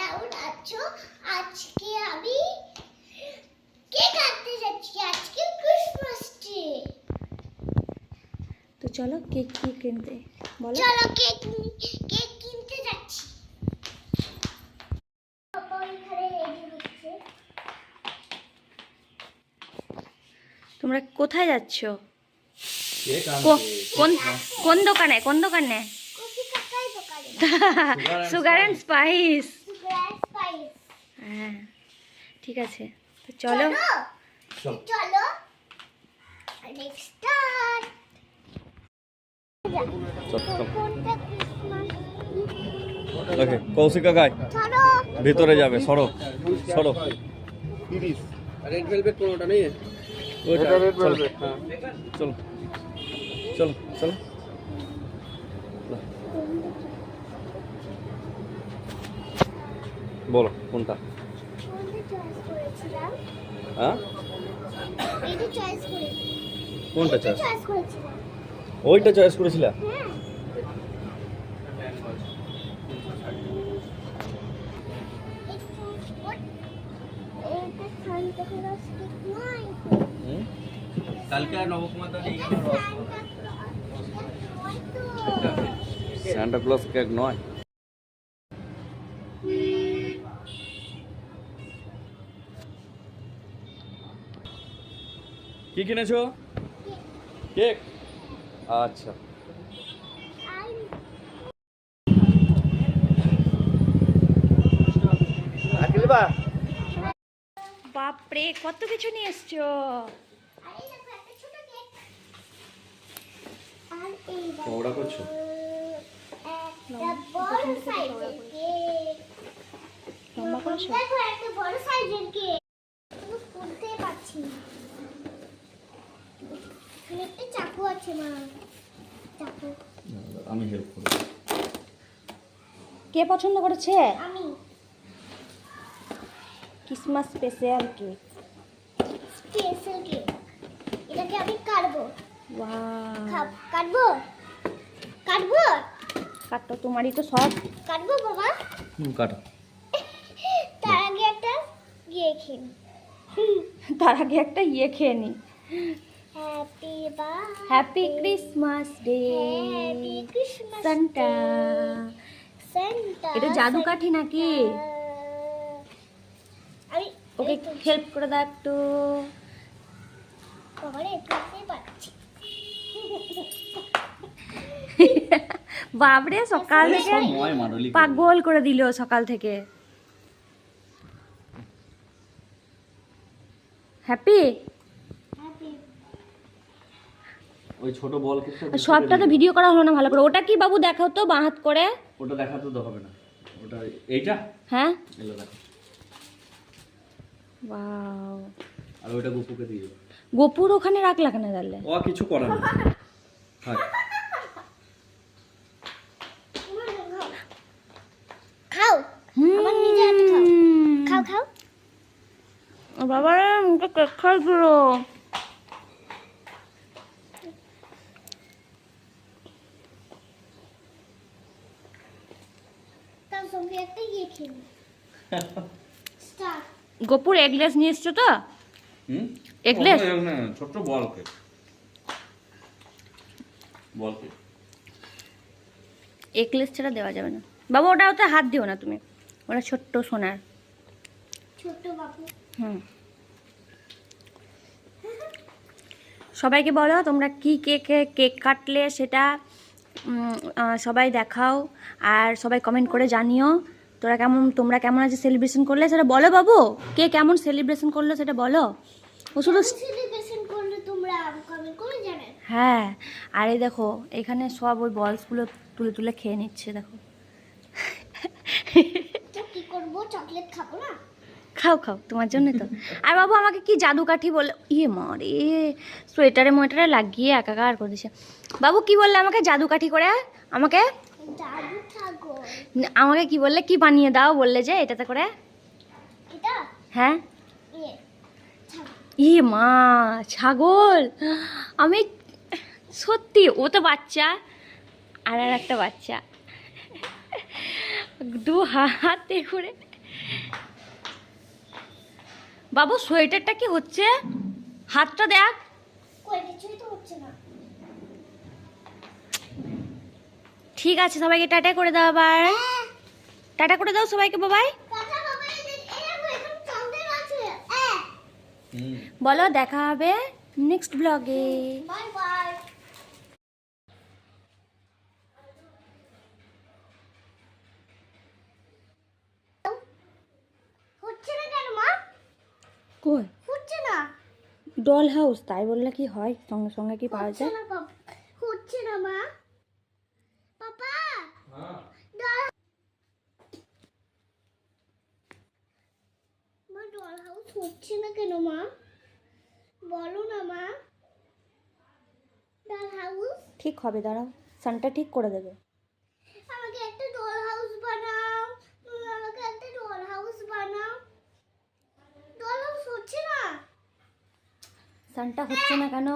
কেমন আছো? আজকে আমি কেক আনতে যাচ্ছি? আজকে ক্রিসমাস ডে তো চলো কেক কি কিনতে? বলো। চলো কেক কেক কিনতে যাচ্ছি। তোমরা কোথায় যাচ্ছ? কোন কোন দোকানে? কোন দোকানে? সুগার অ্যান্ড স্পাইস হ্যাঁ। ঠিক আছে। তো চলো। চলো। ওকে কৌশিকা গায় ভিতরে যাবে সরো। সরো। কোনোটা নেই? হ্যাঁ। চলো। চলো চলো। বলো কোনটা? কোনটা চয়েস হ্যাঁ? কোনটা চয়েস ওইটা চয়েস করেছিলা? হ্যাঁ? কালকে আর নবকুমার স্যান্টা ক্লজ কেক নয়? কি কিনেছো? কেক। আচ্ছা। বাপরে কত কিছু নিয়ে এসছো? আরে দেখো একটা ছোট কেক। আর এই ওরা করছ বড় সাইজের কেক। লম্বা দেখো একটা বড় সাইজের কেক কিন্তু খুলতেই পারছি না এখানে একটা চাকু আছে মা। চাকু। আমি হেল্প করব। কে পছন্দ করেছে? আমি। Christmas special cake special cake এটাকে আমি কাটবো। ওয়াও কাটবো? কাটবো? কাটো তোমারই তো সব কাটবো বাবা? হুম কাটো। তার আগে একটা ইয়ে খেয়ে তার আগে একটা ইয়ে খেয়ে নি। হ্যাপি বা happy Christmas day happy Christmas Santa Santa এটা জাদু কাঠি নাকি? আমি ওকে হেল্প করে দাও একটু। বাবারে তুলতে পারছি। বাবরে সকাল থেকে পাগল করে দিল সকাল থেকে। হ্যাপি ওই ছোট বল সবটা তো ভিডিও করা হলো না ভালো করে। ওটা কি বাবু দেখাও তো বাঁ হাত করে? ওটা দেখাতে তো হবে না। ওটা এইটা? হ্যাঁ? এলো দেখো। ওয়াও। আর ওইটা গুপুকে দিয়ে গোপুর ওখানে রাখলা কেন তাহলে? ও কিছু করার না থাক। খাও। আমার নিজে হাতে খাও। খাও খাও। বাবা মুখে কেক খাই সঙ্গে একটা ইয়ে খেয়ে স্টার গোপুর এগলেস নিয়ে এসছো তো? হুম? এগলেস ও, না, ছোট্ট ball cake ball cake eggless ছাড়া দেওয়া যাবে না। বাবা ওটা ওতে হাত দিও না তুমি। ওটা ছোট্ট সোনার। ছোট বাবু। হুম। সবাইকে বলো তোমরা কি কেকে কেক কাটলে সেটা সবাই দেখাও আর সবাই কমেন্ট করে জানিও। তোরা কেমন তোমরা কেমন আছে সেলিব্রেশন করলে? সেটা বলো বাবু। কে কেমন সেলিব্রেশন করল সেটা বলো। ও শুধু হ্যাঁ আর এই দেখো এখানে সব ওই বলসগুলো তুলে তুলে খেয়ে নিচ্ছে দেখো। কি করব? চকলেট খাব না? খাও খাও তোমার জন্য তো। আর বাবু আমাকে কি জাদু কাঠি বলে ইয়ে মারে সোয়েটারে মোয়েটারে লাগিয়ে একাকার করে দিছে বাবু কি বললে আমাকে জাদু কাঠি করে? আমাকে? আমাকে কি বললে? কি বানিয়ে দাও বললে যে এটাতে করে? হ্যাঁ? ইয়ে ই মা ছাগল। আমি সত্যি ও তো বাচ্চা আর আর একটা বাচ্চা। দু হাতে করে বাবু সোয়েটারটা কি হচ্ছে? হাতটা দেখ। ঠিক আছে সবাইকে টাটা করে দাও আবার। টাটা করে দাও সবাইকে বাবাই। হ্যাঁ। বলো দেখা হবে নেক্সট ব্লগে। বাই বাই হচ্ছে না কেন মা কই? হচ্ছে না। ডল হাউস তাই বললে কি হয়? সঙ্গে সঙ্গে কি পাওয়া যায়? হচ্ছে না মা। পাপা। ডল মা ডল হাউস হচ্ছে না কেন মা? বলো না মা। ডল হাউস ঠিক হবে দাঁড়াও। সানটা ঠিক করে দেবে আমাকে একটা ডল হাউস বানাও উম, আমাকে একটা ডল হাউস বানাও ডল হাউস হচ্ছে না সানটা হচ্ছে না কেন?